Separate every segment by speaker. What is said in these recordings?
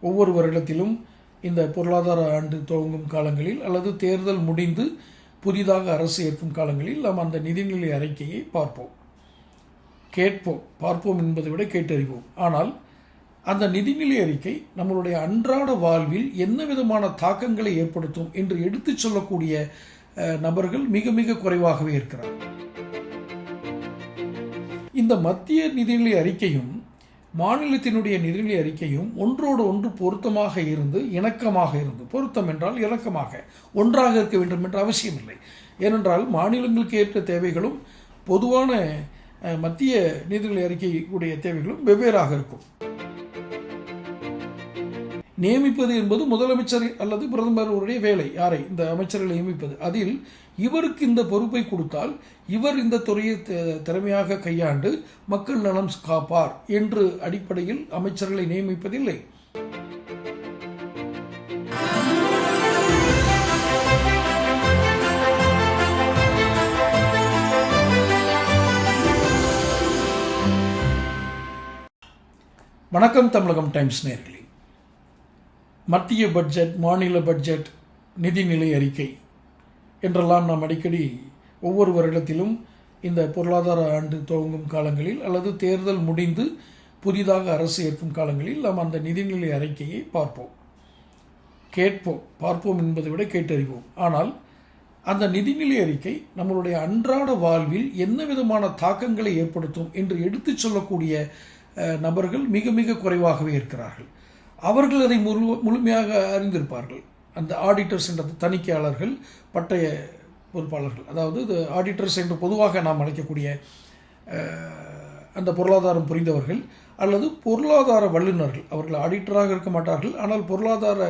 Speaker 1: ஒவ்வொரு வருடத்திலும் இந்த பொருளாதார ஆண்டு துவங்கும் காலங்களில் அல்லது தேர்தல் முடிந்து புதிதாக அரசு ஏற்கும் காலங்களில் நாம் அந்த நிதிநிலை அறிக்கையை பார்ப்போம். கேட்போம். பார்ப்போம் என்பதை விட கேட்டறிவோம். ஆனால் அந்த நிதிநிலை அறிக்கை நம்மளுடைய அன்றாட வாழ்வில் என்ன விதமான தாக்கங்களை ஏற்படுத்தும் என்று எடுத்துச் சொல்லக்கூடிய நபர்கள் மிக மிக குறைவாகவே இருக்கிறார் இந்த மத்திய நிதிநிலை அறிக்கையும் மாநிலத்தினுடைய நிதிநிலை அறிக்கையும் ஒன்றோடு ஒன்று பொருத்தமாக இருந்து இணக்கமாக இருந்து பொருத்தம் என்றால் இணக்கமாக ஒன்றாக இருக்க வேண்டும் என்ற அவசியமில்லை. ஏனென்றால் மாநிலங்களுக்கு ஏற்ற தேவைகளும் பொதுவான மத்திய நிதிநிலை அறிக்கையுடைய தேவைகளும் வெவ்வேறாக இருக்கும். நியமிப்பது என்பது முதலமைச்சர் அல்லது பிரதமருடைய வேலை. யாரை? இந்த அமைச்சர்களை நியமிப்பது. அதில் இவருக்கு இந்த பொறுப்பை கொடுத்தால் இவர் இந்த துறையை திறமையாக கையாண்டு மக்கள் நலம் காப்பார் என்று அடிப்படையில் அமைச்சர்களை நியமிப்பதில்லை. வணக்கம் தமிழகம் டைம்ஸ் நேர்களே. மத்திய பட்ஜெட் மாநில பட்ஜெட் நிதிநிலை அறிக்கை என்றெல்லாம் நாம் அடிக்கடி ஒவ்வொரு வருடத்திலும் இந்த பொருளாதார ஆண்டு துவங்கும் காலங்களில் அல்லது தேர்தல் முடிந்து புதிதாக அரசு ஏற்கும் காலங்களில் நாம் அந்த நிதிநிலை அறிக்கையை பார்ப்போம். கேட்போம். பார்ப்போம் என்பதை விட கேட்டறிவோம். ஆனால் அந்த நிதிநிலை அறிக்கை நம்மளுடைய அன்றாட வாழ்வில் என்ன விதமான தாக்கங்களை ஏற்படுத்தும் என்று எடுத்துச் சொல்லக்கூடிய நபர்கள் மிக மிக குறைவாகவே இருக்கிறார்கள். அவர்கள் அதை முழு முழுமையாக அறிந்திருப்பார்கள். அந்த ஆடிட்டர்ஸ் என்ற தணிக்கையாளர்கள் பட்டய பொறுப்பாளர்கள். அதாவது இது ஆடிட்டர்ஸ் என்று பொதுவாக நாம் அழைக்கக்கூடிய அந்த பொருளாதாரம் புரிந்தவர்கள் அல்லது பொருளாதார வல்லுநர்கள். அவர்கள் ஆடிட்டராக இருக்க மாட்டார்கள். ஆனால் பொருளாதார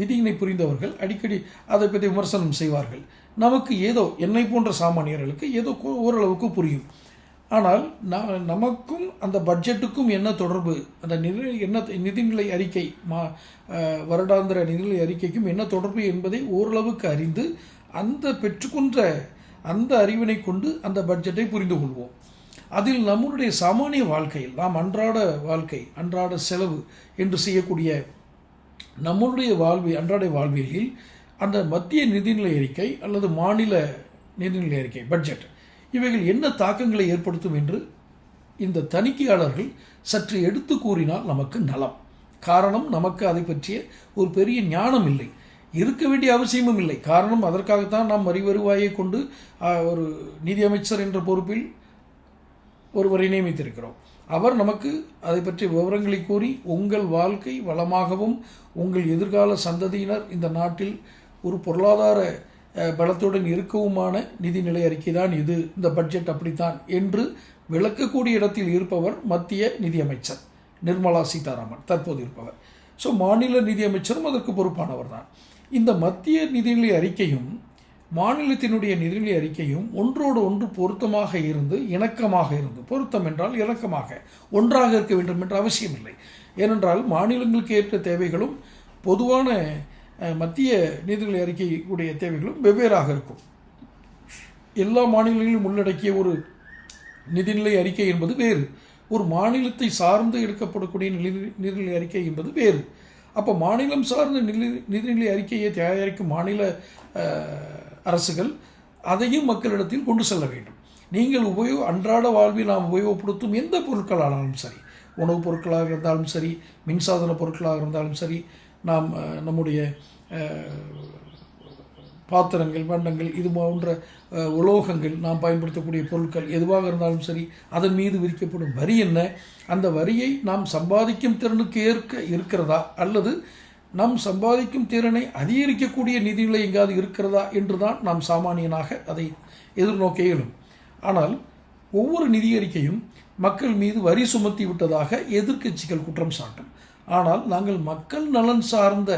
Speaker 1: விதியினை புரிந்தவர்கள். அடிக்கடி அதை பற்றி விமர்சனம் செய்வார்கள். நமக்கு ஏதோ என்னை போன்ற சாமானியர்களுக்கு ஏதோ ஓரளவுக்கு புரியும். ஆனால் நமக்கும் அந்த பட்ஜெட்டுக்கும் என்ன தொடர்பு? அந்த நிதி என்ன நிதிநிலை அறிக்கை மா வருடாந்திர நிதிநிலை அறிக்கைக்கும் என்ன தொடர்பு என்பதை ஓரளவுக்கு அறிந்து அந்த பெற்றுக்கொண்ட அந்த அறிவினை கொண்டு அந்த பட்ஜெட்டை புரிந்து கொள்வோம். அதில் நம்முடைய சாமானிய வாழ்க்கையில் நாம் அன்றாட வாழ்க்கை அன்றாட செலவு என்று செய்யக்கூடிய நம்முடைய வாழ்வி அன்றாட வாழ்வியலில் அந்த மத்திய நிதிநிலை அறிக்கை அல்லது மாநில நிதிநிலை அறிக்கை பட்ஜெட் இவைகள் என்ன தாக்கங்களை ஏற்படுத்தும் என்று இந்த தணிக்கையாளர்கள் சற்று எடுத்து கூறினால் நமக்கு நலம். காரணம் நமக்கு அதை பற்றிய ஒரு பெரிய ஞானம் இல்லை. இருக்க வேண்டிய அவசியமும் இல்லை. காரணம் அதற்காகத்தான் நாம் வரி வருவாயை கொண்டு ஒரு நிதியமைச்சர் என்ற பொறுப்பில் ஒருவரை நியமித்திருக்கிறோம். அவர் நமக்கு அதை பற்றிய விவரங்களை கூறி உங்கள் வாழ்க்கை வளமாகவும் உங்கள் எதிர்கால சந்ததியினர் இந்த நாட்டில் ஒரு பொருளாதார பலத்துடன் இருக்கவுமான நிதிநிலை அறிக்கை தான் இது. இந்த பட்ஜெட் அப்படித்தான் என்று விளக்கக்கூடிய இடத்தில் இருப்பவர் மத்திய நிதியமைச்சர் நிர்மலா சீதாராமன் தற்போது இருப்பவர். ஸோ மாநில நிதியமைச்சரும் அதற்கு பொறுப்பானவர் தான் இந்த மத்திய நிதிநிலை அறிக்கையும் மாநிலத்தினுடைய நிதிநிலை அறிக்கையும் ஒன்றோடு ஒன்று பொருத்தமாக இருந்து இணக்கமாக இருந்து பொருத்தம் என்றால் இணக்கமாக ஒன்றாக இருக்க வேண்டும் என்ற அவசியமில்லை. ஏனென்றால் மாநிலங்களுக்கு ஏற்ற தேவைகளும் பொதுவான மத்திய நீதிநிலை அறிக்கையுடைய தேவைகளும் வெவ்வேறாக இருக்கும். எல்லா மாநிலங்களிலும் உள்ளடக்கிய ஒரு நிதிநிலை அறிக்கை என்பது வேறு. ஒரு மாநிலத்தை சார்ந்து எடுக்கப்படக்கூடிய நிதி நிதிநிலை அறிக்கை என்பது வேறு. அப்போ மாநிலம் சார்ந்த நிதி நிதிநிலை அறிக்கையை தயாரிக்கும் மாநில அரசுகள் அதையும் மக்களிடத்தில் கொண்டு செல்ல வேண்டும். நீங்கள் உபயோ அன்றாட வாழ்வில் நாம் உபயோகப்படுத்தும் எந்த பொருட்களானாலும் சரி உணவுப் பொருட்களாக இருந்தாலும் சரி மின்சாதன பொருட்களாக இருந்தாலும் சரி நாம் நம்முடைய பாத்திரங்கள் பண்டங்கள் இது போன்ற உலோகங்கள் நாம் பயன்படுத்தக்கூடிய பொருட்கள் எதுவாக இருந்தாலும் சரி அதன் மீது விதிக்கப்படும் வரி என்ன? அந்த வரியை நாம் சம்பாதிக்கும் திறனுக்கு ஏற்க இருக்கிறதா? அல்லது நம் சம்பாதிக்கும் திறனை அதிகரிக்கக்கூடிய நிதிநிலை எங்காவது இருக்கிறதா? என்று தான் நாம் சாமானியனாக அதை எதிர்நோக்க இயலும் ஆனால் ஒவ்வொரு நிதி அறிக்கையும் மக்கள் மீது வரி சுமத்தி விட்டதாக எதிர்க்கட்சிகள் குற்றம் சாட்டும். ஆனால் நாங்கள் மக்கள் நலன் சார்ந்த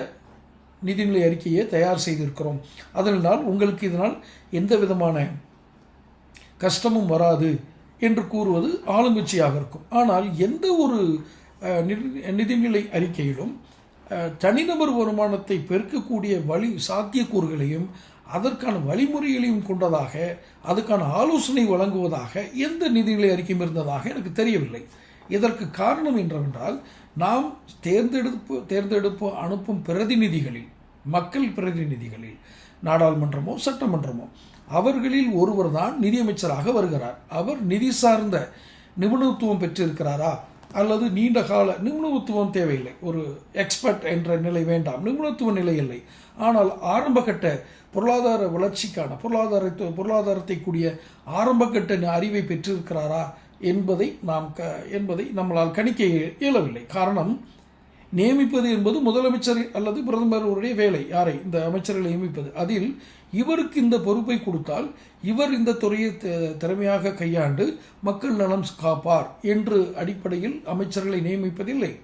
Speaker 1: நிதிநிலை அறிக்கையை தயார் செய்திருக்கிறோம். அதனால் உங்களுக்கு இதனால் எந்த விதமான கஷ்டமும் வராது என்று கூறுவது ஆளுங்கட்சியாக இருக்கும். ஆனால் எந்த ஒரு நிதிநிலை அறிக்கையிலும் தனிநபர் வருமானத்தை பெருக்கக்கூடிய வழி சாத்தியக்கூறுகளையும் அதற்கான வழிமுறைகளையும் கொண்டதாக அதுக்கான ஆலோசனை வழங்குவதாக எந்த நிதிநிலை அறிக்கையும் இருந்ததாக எனக்கு தெரியவில்லை. இதற்கு காரணம் என்றவென்றால் நாம் தேர்ந்தெடுப்பு தேர்ந்தெடுப்பு அனுப்பும் பிரதிநிதிகளில் மக்கள் பிரதிநிதிகளில் நாடாளுமன்றமோ சட்டமன்றமோ அவர்களில் ஒருவர் தான் நிதியமைச்சராக வருகிறார். அவர் நிதி சார்ந்த நிபுணத்துவம் பெற்றிருக்கிறாரா? அல்லது நீண்ட கால நிபுணத்துவம் தேவையில்லை. ஒரு எக்ஸ்பர்ட் என்ற நிலை வேண்டாம். நிபுணத்துவ நிலை இல்லை. ஆனால் ஆரம்பகட்ட பொருளாதார வளர்ச்சிக்கான பொருளாதாரத்தை பொருளாதாரத்தை கூடிய ஆரம்பகட்ட அறிவை பெற்றிருக்கிறாரா? என்பதை நாம் க என்பதை நம்மளால் கணிக்க இயலவில்லை. காரணம் நியமிப்பது என்பது முதலமைச்சர் அல்லது பிரதமருடைய வேலை. யாரை? இந்த அமைச்சர்களை நியமிப்பது. அதில் இவருக்கு இந்த பொறுப்பை கொடுத்தால் இவர் இந்த துறையை திறமையாக கையாண்டு மக்கள் நலம் காப்பார் என்று அடிப்படையில் அமைச்சர்களை நியமிப்பதில்லை.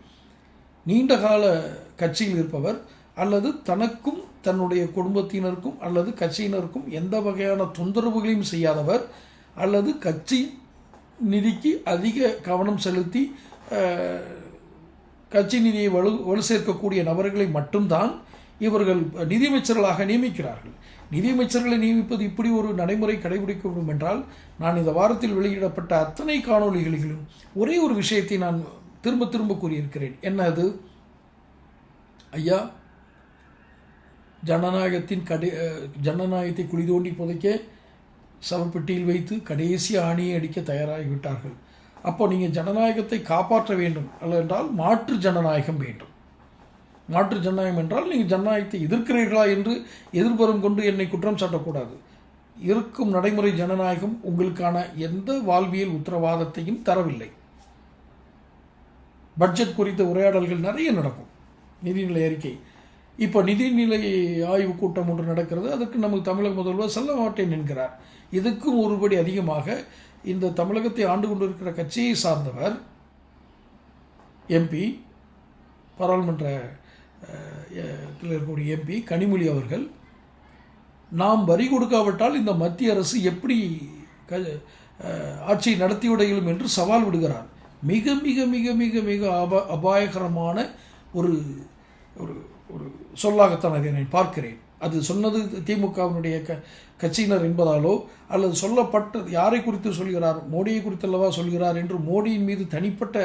Speaker 1: நீண்ட கால கட்சியில் இருப்பவர் அல்லது தனக்கும் தன்னுடைய குடும்பத்தினருக்கும் அல்லது கட்சியினருக்கும் எந்த வகையான தொந்தரவுகளையும் செய்யாதவர் அல்லது கட்சி நிதிக்கு அதிக கவனம் செலுத்தி கட்சி நிதியை வலு வலு சேர்க்கக்கூடிய நபர்களை மட்டும்தான் இவர்கள் நிதியமைச்சர்களாக நியமிக்கிறார்கள். நிதியமைச்சர்களை நியமிப்பது இப்படி ஒரு நடைமுறை கடைபிடிக்கப்படும் என்றால் நான் இந்த வாரத்தில் வெளியிடப்பட்ட அத்தனை காணொளிகளிலும் ஒரே ஒரு விஷயத்தை நான் திரும்ப திரும்ப கூறியிருக்கிறேன். என்ன அது ஐயா ஜனநாயகத்தின் கடை ஜனநாயகத்தை குழி தோண்டி புதைக்க சவப்பெட்டியில் வைத்து கடைசி ஆணியை அடிக்க தயாராகிவிட்டார்கள். அப்போ நீங்கள் ஜனநாயகத்தை காப்பாற்ற வேண்டும். அல்லவென்றால் மாற்று ஜனநாயகம் வேண்டும். மாற்று ஜனநாயகம் என்றால் நீங்கள் ஜனநாயகத்தை எதிர்க்கிறீர்களா என்று எதிர்புறம் கொண்டு என்னை குற்றம் சாட்டக்கூடாது. இருக்கும் நடைமுறை ஜனநாயகம் உங்களுக்கான எந்த வாழ்வியல் உத்தரவாதத்தையும் தரவில்லை. பட்ஜெட் குறித்த உரையாடல்கள் நிறைய நடக்கும். நிதிநிலை அறிக்கை. இப்போ நிதிநிலை ஆய்வு கூட்டம் ஒன்று நடக்கிறது. அதற்கு நமக்கு தமிழக முதல்வர் செல்ல மாட்டேன் என்கிறார். இதுக்கும் ஒருபடி அதிகமாக இந்த தமிழகத்தை ஆண்டு கொண்டிருக்கிற கட்சியை சார்ந்தவர் எம்பி பாராளுமன்ற இருக்கக்கூடிய எம்பி கனிமொழி அவர்கள் நாம் வரி கொடுக்காவிட்டால் இந்த மத்திய அரசு எப்படி க ஆட்சியை நடத்திவிட இயலும் என்று சவால் விடுகிறார். மிக மிக மிக மிக மிக அப அபாயகரமான ஒரு ஒரு ஒரு சொல்லாகத்தான் அதை நான் பார்க்கிறேன். அது சொன்னது திமுகவினுடைய க கட்சியினர் என்பதாலோ அல்லது சொல்லப்பட்டது யாரை குறித்து சொல்கிறார் மோடியை குறித்தல்லவா சொல்கிறார் என்று மோடியின் மீது தனிப்பட்ட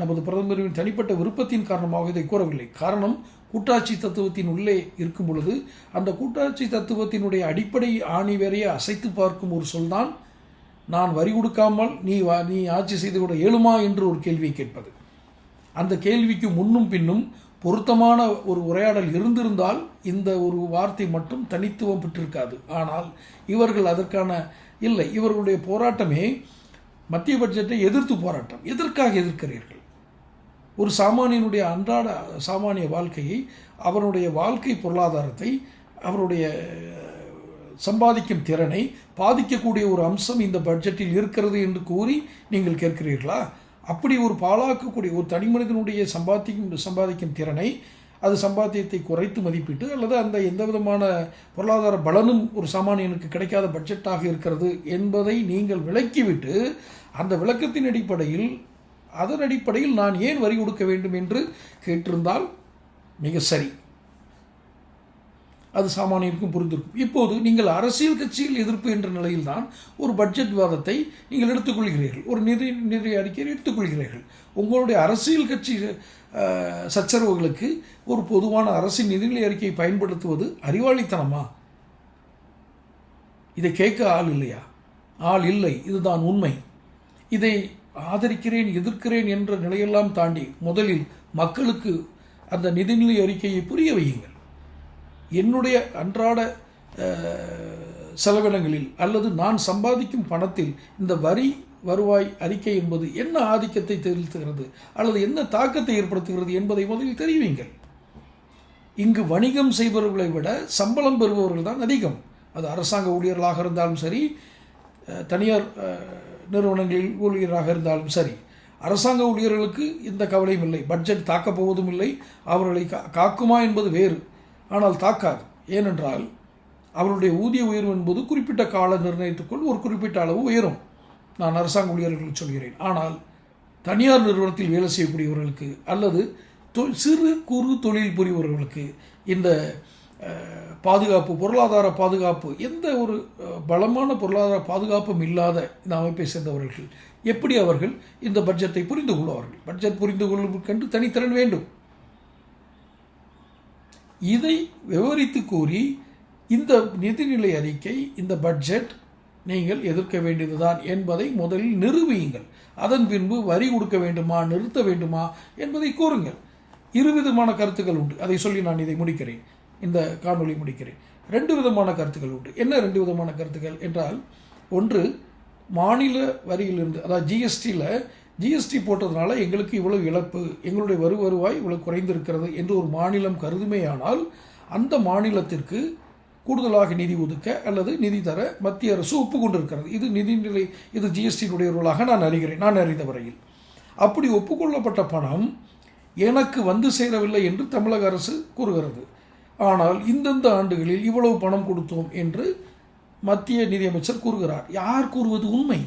Speaker 1: நமது பிரதமரின் தனிப்பட்ட விருப்பத்தின் காரணமாக இதை கூறவில்லை. காரணம் கூட்டாட்சி தத்துவத்தின் உள்ளே இருக்கும் பொழுது அந்த கூட்டாட்சி தத்துவத்தினுடைய அடிப்படை ஆணி வேறையை அசைத்து பார்க்கும் ஒரு சொல்தான் நான் வரி கொடுக்காமல் நீ வா நீ ஆட்சி செய்து கூட இயலுமா என்று ஒரு கேள்வியை கேட்பது. அந்த கேள்விக்கு முன்னும் பின்னும் பொருத்தமான ஒரு உரையாடல் இருந்திருந்தால் இந்த ஒரு வார்த்தை மட்டும் தனித்துவம் பெற்றிருக்காது. ஆனால் இவர்கள் அதற்கான இல்லை இவர்களுடைய போராட்டமே மத்திய பட்ஜெட்டை எதிர்த்து போராட்டம். எதற்காக எதிர்க்கிறீர்கள்? ஒரு சாமானியனுடைய அன்றாட சாமானிய வாழ்க்கையை அவருடைய வாழ்க்கை பொருளாதாரத்தை அவருடைய சம்பாதிக்கும் திறனை பாதிக்கக்கூடிய ஒரு அம்சம் இந்த பட்ஜெட்டில் இருக்கிறது என்று கூறி நீங்கள் கேட்கிறீர்களா? அப்படி ஒரு பாழாக்கக்கூடிய ஒரு தனி மனிதனுடைய சம்பாதிக்கும் சம்பாதிக்கும் திறனை அது சம்பாத்தியத்தை குறைத்து மதிப்பிட்டு அல்லது அந்த எந்த விதமான பொருளாதார பலனும் ஒரு சாமானியனுக்கு கிடைக்காத பட்ஜெட்டாக இருக்கிறது என்பதை நீங்கள் விளக்கிவிட்டு அந்த விளக்கத்தின் அடிப்படையில் அதன் அடிப்படையில் நான் ஏன் வரி கொடுக்க வேண்டும் என்று கேட்டிருந்தால் மிக சரி. அது சாமானியருக்கும் புரிந்திருக்கும். இப்போது நீங்கள் அரசியல் கட்சியில் எதிர்ப்பு என்ற நிலையில்தான் ஒரு பட்ஜெட் விவாதத்தை நீங்கள் எடுத்துக்கொள்கிறீர்கள். ஒரு நிதி நிதி அறிக்கையை எடுத்துக்கொள்கிறீர்கள். உங்களுடைய அரசியல் கட்சி சச்சரவுகளுக்கு ஒரு பொதுவான அரசின் நிதிநிலை அறிக்கையை பயன்படுத்துவது அறிவாளித்தனமா? இதை கேட்க ஆள் இல்லையா? ஆள் இல்லை. இதுதான் உண்மை. இதை ஆதரிக்கிறேன் எதிர்க்கிறேன் என்ற நிலையெல்லாம் தாண்டி முதலில் மக்களுக்கு அந்த நிதிநிலை அறிக்கையை புரிய வையுங்கள். என்னுடைய அன்றாட செலவினங்களில் அல்லது நான் சம்பாதிக்கும் பணத்தில் இந்த வரி வருவாய் அறிக்கை என்பது என்ன ஆதிக்கத்தை தெரிவித்துகிறது அல்லது என்ன தாக்கத்தை ஏற்படுத்துகிறது என்பதை முதலில் தெரிவிங்கள் இங்கு வணிகம் செய்பவர்களை விட சம்பளம் பெறுபவர்கள் தான் அதிகம். அது அரசாங்க ஊழியர்களாக இருந்தாலும் சரி தனியார் நிறுவனங்களில் ஊழியராக இருந்தாலும் சரி. அரசாங்க ஊழியர்களுக்கு எந்த கவலையும் இல்லை. பட்ஜெட் தாக்கப் போவதும் இல்லை. அவர்களை கா காக்குமா என்பது வேறு. ஆனால் தாக்காது. ஏனென்றால் அவருடைய ஊதிய உயர்வு என்பது குறிப்பிட்ட கால நிர்ணயத்துக்குள் ஒரு குறிப்பிட்ட அளவு உயரும். நான் அரசாங்க ஊழியர்களுக்கு சொல்கிறேன். ஆனால் தனியார் நிறுவனத்தில் வேலை செய்யக்கூடியவர்களுக்கு அல்லது தொ சிறு குறு தொழில் புரிபவர்களுக்கு இந்த பாதுகாப்பு பொருளாதார பாதுகாப்பு எந்த ஒரு பலமான பொருளாதார பாதுகாப்பும் இல்லாத இந்த அமைப்பை சேர்ந்தவர்கள் எப்படி அவர்கள் இந்த பட்ஜெட்டை புரிந்து கொள்வார்கள்? பட்ஜெட் புரிந்து கொள்வதற்கென்று தனித்திறன் வேண்டும். இதை விவரித்து கூறி இந்த நிதிநிலை அறிக்கை இந்த பட்ஜெட் நீங்கள் எதிர்க்க வேண்டியதுதான் என்பதை முதலில் நிரூபியுங்கள். அதன் பின்பு வரி கொடுக்க வேண்டுமா நிறுத்த வேண்டுமா என்பதை கூறுங்கள். இருவிதமான கருத்துக்கள் உண்டு. அதை சொல்லி நான் இதை முடிக்கிறேன். இந்த காணொளி முடிக்கிறேன். ரெண்டு விதமான கருத்துக்கள் உண்டு. என்ன ரெண்டு விதமான கருத்துக்கள் என்றால் ஒன்று மாநில வரியிலிருந்து அதாவது ஜிஎஸ்டியில் ஜிஎஸ்டி போட்டதுனால எங்களுக்கு இவ்வளவு இழப்பு எங்களுடைய வரு வருவாய் இவ்வளவு குறைந்திருக்கிறது என்று ஒரு மாநிலம் கருதுமேயானால் அந்த மாநிலத்திற்கு கூடுதலாக நிதி ஒதுக்க அல்லது நிதி தர மத்திய அரசு ஒப்புக்கொண்டிருக்கிறது. இது நிதிநிலை இது ஜிஎஸ்டியினுடையவர்களாக நான் அறிகிறேன் நான் அறிந்த வரையில். அப்படி ஒப்புக்கொள்ளப்பட்ட பணம் எனக்கு வந்து சேரவில்லை என்று தமிழக அரசு கூறுகிறது. ஆனால் இந்தந்த ஆண்டுகளில் இவ்வளவு பணம் கொடுத்தோம் என்று மத்திய நிதியமைச்சர் கூறுகிறார். யார் கூறுவது உண்மை?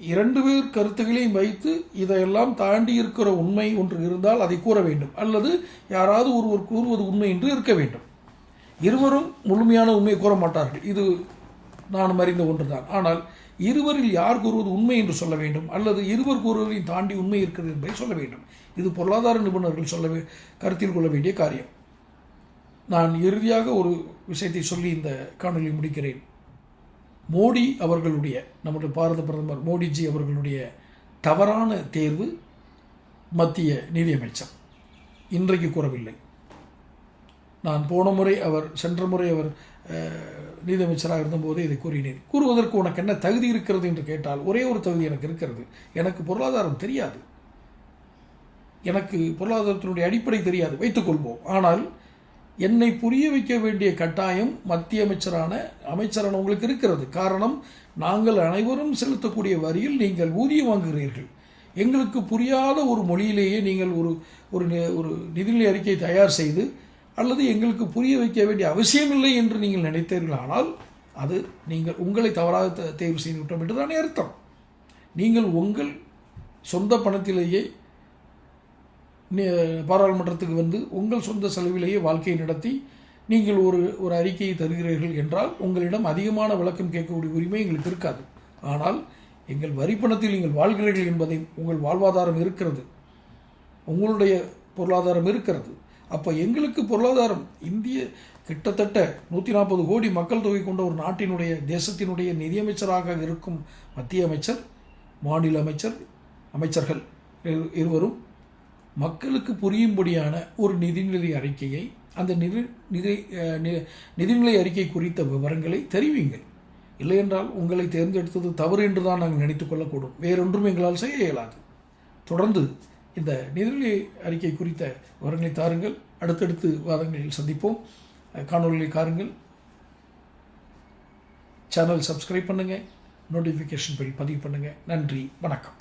Speaker 1: இரண்டு பேர் கருத்துகளையும் வைத்து இதையெல்லாம் தாண்டி இருக்கிற உண்மை ஒன்று இருந்தால் அதை கூற வேண்டும். அல்லது யாராவது ஒருவர் கூறுவது உண்மை என்று இருக்க வேண்டும். இருவரும் முழுமையான உண்மையை கூற மாட்டார்கள். இது நான் அறிந்த ஒன்றுதான். ஆனால் இருவரில் யார் கூறுவது உண்மை என்று சொல்ல வேண்டும்? அல்லது இருவர் கூறுவதையும் தாண்டி உண்மை இருக்கிறது என்பதை சொல்ல வேண்டும். இது பொருளாதார நிபுணர்கள் சொல்ல கருத்தில் கொள்ள வேண்டிய காரியம். நான் இறுதியாக ஒரு விஷயத்தை சொல்லி இந்த காணொலி முடிக்கிறேன். மோடி அவர்களுடைய நம்முடைய பாரத பிரதமர் மோடிஜி அவர்களுடைய தவறான தேர்வு மத்திய நிதியமைச்சர். இன்றைக்கு கூறவில்லை. நான் போன முறை அவர் சென்ற முறை அவர் நீதியமைச்சராக இருந்தபோது இதை கூறினேன். கூறுவதற்கு உனக்கு என்ன தகுதி இருக்கிறது என்று கேட்டால் ஒரே ஒரு தகுதி எனக்கு இருக்கிறது. எனக்கு பொருளாதாரம் தெரியாது. எனக்கு பொருளாதாரத்தினுடைய அடிப்படை தெரியாது. வைத்துக்கொள்வோம். ஆனால் என்னை புரிய வைக்க வேண்டிய கட்டாயம் மத்திய அமைச்சரான அமைச்சரான உங்களுக்கு இருக்கிறது. காரணம் நாங்கள் அனைவரும் செலுத்தக்கூடிய வரியில் நீங்கள் ஊதியம் வாங்குகிறீர்கள். எங்களுக்கு புரியாத ஒரு மொழியிலேயே நீங்கள் ஒரு ஒரு ஒரு நிதிநிலை அறிக்கை தயார் செய்து அல்லது எங்களுக்கு புரிய வைக்க வேண்டிய அவசியமில்லை என்று நீங்கள் நினைத்தீர்கள். ஆனால் அது நீங்கள் உங்களை தவறாக தேர்வு செய்து விட்டோம் என்று தானே அர்த்தம். நீங்கள் உங்கள் சொந்த பணத்திலேயே பாராளுமன்றத்துக்கு வந்து உங்கள் சொந்த செலவிலேயே வாழ்க்கையை நடத்தி நீங்கள் ஒரு ஒரு அறிக்கையை தருகிறீர்கள் என்றால் உங்களிடம் அதிகமான விளக்கம் கேட்கக்கூடிய உரிமை எங்களுக்கு இருக்காது. ஆனால் எங்கள் வரிப்பணத்தில் நீங்கள் வாழ்கிறீர்கள் என்பதை உங்கள் வாழ்வாதாரம் இருக்கிறது. உங்களுடைய பொருளாதாரம் இருக்கிறது. அப்போ எங்களுக்கு பொருளாதாரம் இந்திய கிட்டத்தட்ட நூற்றி நாற்பது கோடி மக்கள் தொகை கொண்ட ஒரு நாட்டினுடைய தேசத்தினுடைய நிதியமைச்சராக இருக்கும் மத்திய அமைச்சர் மாநில அமைச்சர் அமைச்சர்கள் இரு- இருவரும் மக்களுக்கு புரியும்படியான ஒரு நிதிநிலை அறிக்கையை அந்த நிதி நிதி நிதிநிலை அறிக்கை குறித்த விவரங்களை தெரிவிங்கள் இல்லையென்றால் உங்களை தேர்ந்தெடுத்தது தவறு என்று தான் நாங்கள் நினைத்துக் கொள்ளக்கூடும். வேறொன்றும் எங்களால் செய்ய இயலாது. தொடர்ந்து இந்த நிதிநிலை அறிக்கை குறித்த விவரங்களை தாருங்கள். அடுத்தடுத்து வாதங்களில் சந்திப்போம். காணொலிகளை காருங்கள் சேனல் சப்ஸ்கிரைப் பண்ணுங்கள் நோட்டிஃபிகேஷன் பில் பதிவு பண்ணுங்கள் நன்றி. வணக்கம்.